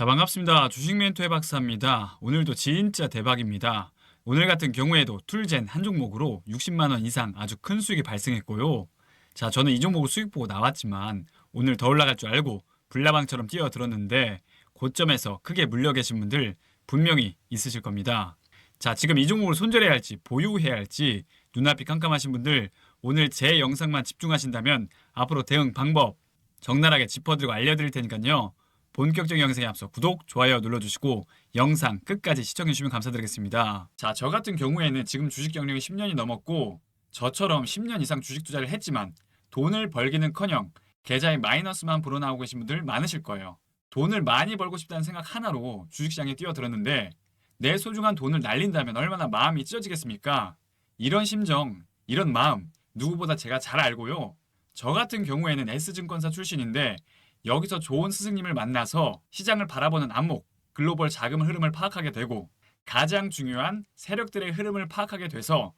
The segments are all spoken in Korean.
자, 반갑습니다. 주식 멘토의 박사입니다. 오늘도 진짜 대박입니다. 오늘 같은 경우에도 툴젠 한 종목으로 60만 원 이상 아주 큰 수익이 발생했고요. 자, 저는 이 종목을 수익 보고 나왔지만 오늘 더 올라갈 줄 알고 불나방처럼 뛰어들었는데 고점에서 크게 물려 계신 분들 분명히 있으실 겁니다. 자, 지금 이 종목을 손절해야 할지 보유해야 할지 눈앞이 깜깜하신 분들 오늘 제 영상만 집중하신다면 앞으로 대응 방법 적나라하게 짚어드리고 알려드릴 테니까요. 본격적인 영상에 앞서 구독, 좋아요 눌러주시고 영상 끝까지 시청해주시면 감사드리겠습니다. 자, 저 같은 경우에는 지금 주식 경력이 10년이 넘었고 저처럼 10년 이상 주식 투자를 했지만 돈을 벌기는커녕 계좌에 마이너스만 불어나오고 계신 분들 많으실 거예요. 돈을 많이 벌고 싶다는 생각 하나로 주식시장에 뛰어들었는데 내 소중한 돈을 날린다면 얼마나 마음이 찢어지겠습니까? 이런 심정, 이런 마음 누구보다 제가 잘 알고요. 저 같은 경우에는 S증권사 출신인데 여기서 좋은 스승님을 만나서 시장을 바라보는 안목, 글로벌 자금 흐름을 파악하게 되고 가장 중요한 세력들의 흐름을 파악하게 돼서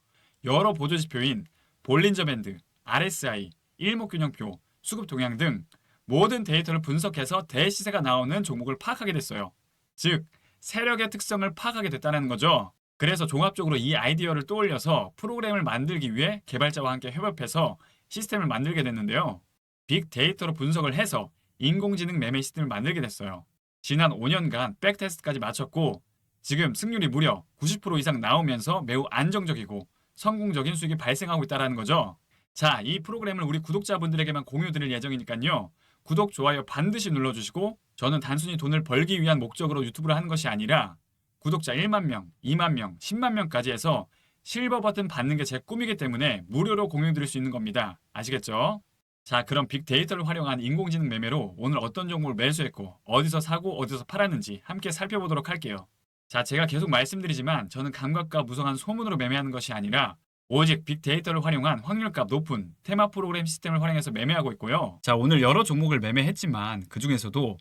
여러 보조지표인 볼린저 밴드, RSI, 일목균형표, 수급 동향 등 모든 데이터를 분석해서 대시세가 나오는 종목을 파악하게 됐어요. 즉, 세력의 특성을 파악하게 됐다는 거죠. 그래서 종합적으로 이 아이디어를 떠올려서 프로그램을 만들기 위해 개발자와 함께 협업해서 시스템을 만들게 됐는데요. 빅데이터로 분석을 해서 인공지능 매매 시스템을 만들게 됐어요. 지난 5년간 백테스트까지 마쳤고 지금 승률이 무려 90% 이상 나오면서 매우 안정적이고 성공적인 수익이 발생하고 있다는 거죠. 자, 이 프로그램을 우리 구독자분들에게만 공유 드릴 예정이니까요. 구독, 좋아요 반드시 눌러주시고 저는 단순히 돈을 벌기 위한 목적으로 유튜브를 하는 것이 아니라 구독자 1만 명, 2만 명, 10만 명까지 해서 실버 버튼 받는 게 제 꿈이기 때문에 무료로 공유 드릴 수 있는 겁니다. 아시겠죠? 자, 그럼 빅데이터를 활용한 인공지능 매매로 오늘 어떤 종목을 매수했고 어디서 사고 어디서 팔았는지 함께 살펴보도록 할게요. 자, 제가 계속 말씀드리지만 저는 감각과 무성한 소문으로 매매하는 것이 아니라 오직 빅데이터를 활용한 확률값 높은 테마 프로그램 시스템을 활용해서 매매하고 있고요. 자, 오늘 여러 종목을 매매했지만 그 중에서도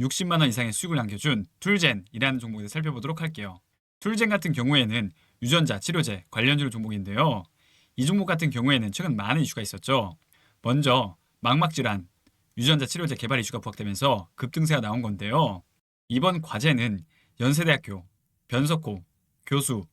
60만 원 이상의 수익을 남겨준 툴젠이라는 대해 살펴보도록 할게요. 툴젠 같은 경우에는 유전자 치료제 관련주 종목인데요. 이 종목 같은 경우에는 최근 많은 이슈가 있었죠. 먼저 망막질환 유전자 치료제 개발 이슈가 부각되면서 급등세가 나온 건데요. 이번 과제는 연세대학교 변석호 교수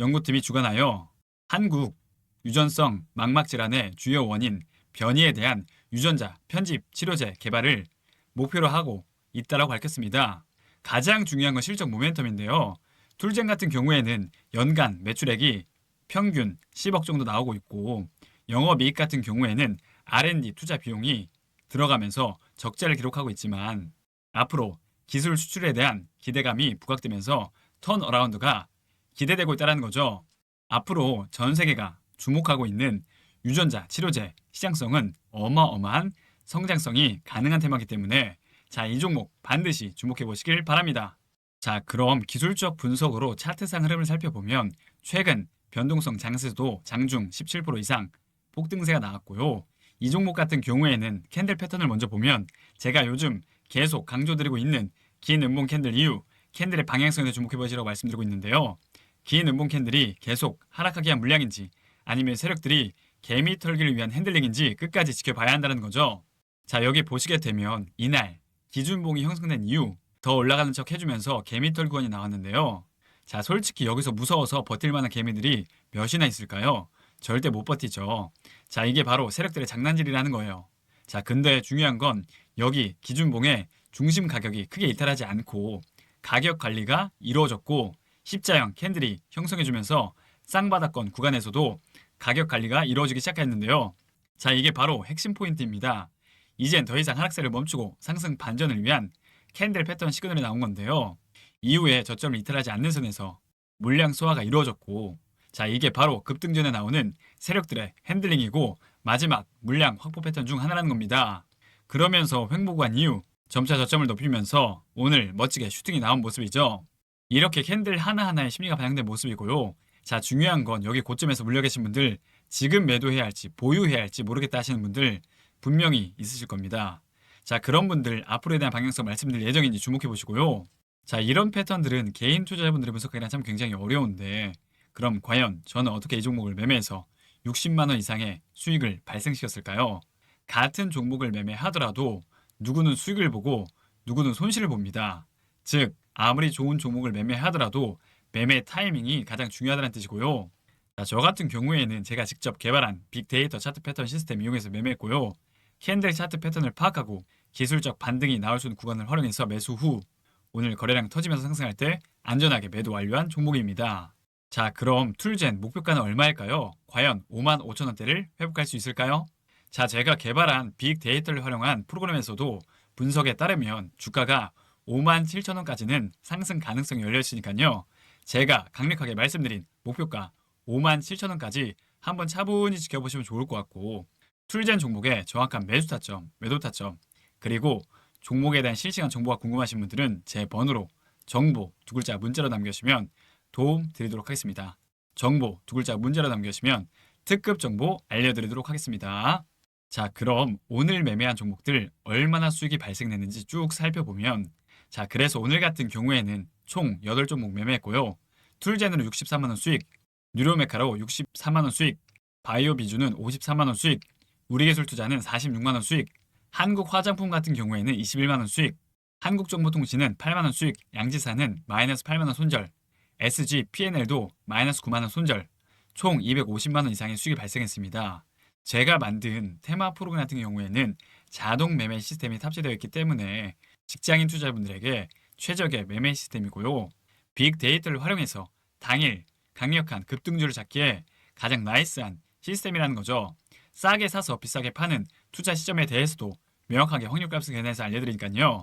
연구팀이 주관하여 한국 유전성 망막 질환의 주요 원인 변이에 대한 유전자 편집 치료제 개발을 목표로 하고 있다라고 밝혔습니다. 가장 중요한 건 실적 모멘텀인데요. 툴젠 같은 경우에는 연간 매출액이 평균 10억 정도 나오고 있고 영업이익 같은 경우에는 R&D 투자 비용이 들어가면서 적자를 기록하고 있지만 앞으로 기술 수출에 대한 기대감이 부각되면서 턴어라운드가 기대되고 있다는 거죠. 앞으로 전 세계가 주목하고 있는 유전자 치료제 시장성은 어마어마한 성장성이 가능한 테마이기 때문에 자, 이 종목 반드시 주목해 보시길 바랍니다. 자, 그럼 기술적 분석으로 차트상 흐름을 살펴보면 최근 변동성 장세도 장중 17% 이상 폭등세가 나왔고요. 이 종목 같은 경우에는 캔들 패턴을 먼저 보면 제가 요즘 계속 강조드리고 있는 긴 음봉 캔들 이후 캔들의 방향성에 주목해 보시라고 말씀드리고 있는데요. 긴 음봉 캔들이 계속 하락하게 한 물량인지 아니면 세력들이 개미 털기를 위한 핸들링인지 끝까지 지켜봐야 한다는 거죠. 자, 여기 보시게 되면 이날 기준봉이 형성된 이후 더 올라가는 척 해주면서 개미 털구원이 나왔는데요. 자, 솔직히 여기서 무서워서 버틸 만한 개미들이 몇이나 있을까요? 절대 못 버티죠. 자, 이게 바로 세력들의 장난질이라는 거예요. 자, 근데 중요한 건 여기 기준봉의 중심 가격이 크게 이탈하지 않고 가격 관리가 이루어졌고 십자형 캔들이 형성해주면서 쌍바닥권 구간에서도 가격 관리가 이루어지기 시작했는데요. 자, 이게 바로 핵심 포인트입니다. 이젠 더 이상 하락세를 멈추고 상승 반전을 위한 캔들 패턴 시그널이 나온 건데요. 이후에 저점을 이탈하지 않는 선에서 물량 소화가 이루어졌고 자, 이게 바로 급등전에 나오는 세력들의 핸들링이고 마지막 물량 확보 패턴 중 하나라는 겁니다. 그러면서 횡보한 이후 점차 저점을 높이면서 오늘 멋지게 슈팅이 나온 모습이죠. 이렇게 캔들 하나하나의 심리가 반영된 모습이고요. 자, 중요한 건 여기 고점에서 물려 계신 분들 지금 매도해야 할지 보유해야 할지 모르겠다 하시는 분들 분명히 있으실 겁니다. 자, 그런 분들 앞으로에 대한 방향성 말씀드릴 예정인지 주목해 보시고요. 자, 이런 패턴들은 개인 투자자분들의 분석하기는 참 굉장히 어려운데 그럼 과연 저는 어떻게 이 종목을 매매해서 60만 원 이상의 수익을 발생시켰을까요? 같은 종목을 매매하더라도 누구는 수익을 보고 누구는 손실을 봅니다. 즉, 아무리 좋은 종목을 매매하더라도 매매 타이밍이 가장 중요하다는 뜻이고요. 자, 저 같은 경우에는 제가 직접 개발한 빅데이터 차트 패턴 시스템 이용해서 매매했고요. 캔들 차트 패턴을 파악하고 기술적 반등이 나올 수 있는 구간을 활용해서 매수 후 오늘 거래량 터지면서 상승할 때 안전하게 매도 완료한 종목입니다. 자, 그럼 툴젠 목표가는 얼마일까요? 과연 5만 5천 원대를 회복할 수 있을까요? 자, 제가 개발한 빅데이터를 활용한 프로그램에서도 분석에 따르면 주가가 5만 7천 원까지는 상승 가능성이 열려 있으니까요. 제가 강력하게 말씀드린 목표가 5만 7천 원까지 한번 차분히 지켜보시면 좋을 것 같고 툴젠 종목의 정확한 매수 타점, 매도 타점, 그리고 종목에 대한 실시간 정보가 궁금하신 분들은 제 번호로 정보 두 글자 문자로 남겨주시면 도움 드리도록 하겠습니다. 정보 두 글자 문자로 남겨주시면 특급 정보 알려드리도록 하겠습니다. 자, 그럼 오늘 매매한 종목들 얼마나 수익이 발생했는지 쭉 살펴보면 자, 그래서 오늘 같은 경우에는 총 8종목 매매했고요. 툴젠으로 63만 원 수익, 뉴로메카로 64만 원 수익, 바이오 비주는 54만 원 수익, 우리기술투자는 46만 원 수익, 한국 화장품 같은 경우에는 21만 원 수익, 한국정보통신은 8만 원 수익, 양지사는 마이너스 8만 원 손절, SG P&L도 마이너스 9만 원 손절, 총 250만 원 이상의 수익이 발생했습니다. 제가 만든 테마 프로그램 같은 경우에는 자동 매매 시스템이 탑재되어 있기 때문에 직장인 투자자분들에게 최적의 매매 시스템이고요. 빅데이터를 활용해서 당일 강력한 급등주를 잡기에 가장 나이스한 시스템이라는 거죠. 싸게 사서 비싸게 파는 투자 시점에 대해서도 명확하게 확률값을 계산해서 알려드리니까요.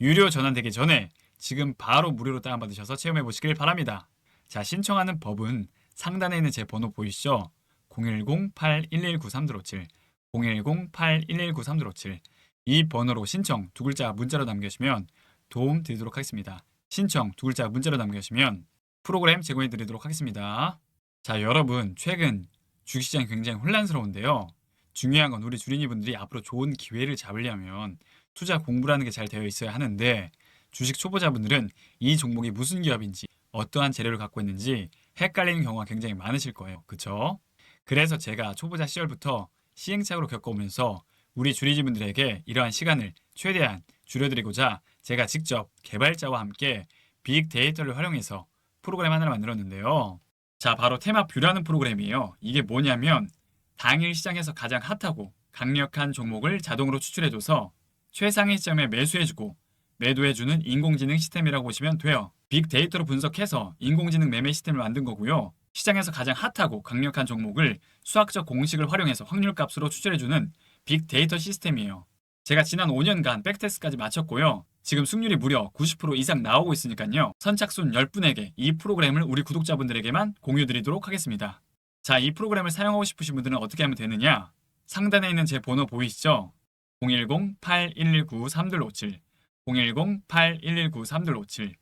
유료 전환되기 전에 지금 바로 무료로 다운받으셔서 체험해 보시길 바랍니다. 자, 신청하는 법은 상단에 있는 제 번호 보이시죠? 010-8119-3257, 010-8119-3257. 이 번호로 신청 두 글자 문자로 남겨주시면 도움 드리도록 하겠습니다. 신청 두 글자 문자로 남겨주시면 프로그램 제공해 드리도록 하겠습니다. 자, 여러분, 최근 주식시장이 굉장히 혼란스러운데요. 중요한 건 우리 주린이분들이 앞으로 좋은 기회를 잡으려면 투자 공부라는 게 잘 되어 있어야 하는데 주식 초보자분들은 이 종목이 무슨 기업인지 어떠한 재료를 갖고 있는지 헷갈리는 경우가 굉장히 많으실 거예요. 그쵸? 그래서 제가 초보자 시절부터 시행착오로 겪어오면서 우리 주리지분들에게 이러한 시간을 최대한 줄여드리고자 제가 직접 개발자와 함께 빅데이터를 활용해서 프로그램 하나를 만들었는데요. 자, 바로 테마 뷰라는 프로그램이에요. 이게 뭐냐면 당일 시장에서 가장 핫하고 강력한 종목을 자동으로 추출해줘서 최상위 시점에 매수해주고 매도해주는 인공지능 시스템이라고 보시면 돼요. 빅데이터로 분석해서 인공지능 매매 시스템을 만든 거고요. 시장에서 가장 핫하고 강력한 종목을 수학적 공식을 활용해서 확률값으로 추출해주는 빅데이터 시스템이에요. 제가 지난 5년간 백테스트까지 마쳤고요. 지금 승률이 무려 90% 이상 나오고 있으니까요. 선착순 10분에게 이 프로그램을 우리 구독자분들에게만 공유 드리도록 하겠습니다. 자, 이 프로그램을 사용하고 싶으신 분들은 어떻게 하면 되느냐? 상단에 있는 제 번호 보이시죠? 010-8119-3257, 010-8119-3257.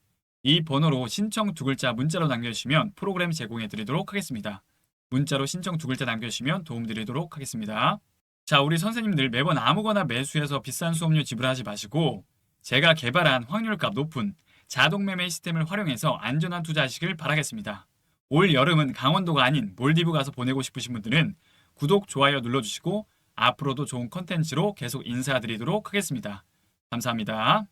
이 번호로 신청 두 글자 문자로 남겨주시면 프로그램 제공해 드리도록 하겠습니다. 문자로 신청 두 글자 남겨주시면 도움 드리도록 하겠습니다. 자, 우리 선생님들 매번 아무거나 매수해서 비싼 수업료 지불하지 마시고 제가 개발한 확률값 높은 자동 매매 시스템을 활용해서 안전한 투자하시길 바라겠습니다. 올 여름은 강원도가 아닌 몰디브 가서 보내고 싶으신 분들은 구독, 좋아요 눌러주시고 앞으로도 좋은 컨텐츠로 계속 인사드리도록 하겠습니다. 감사합니다.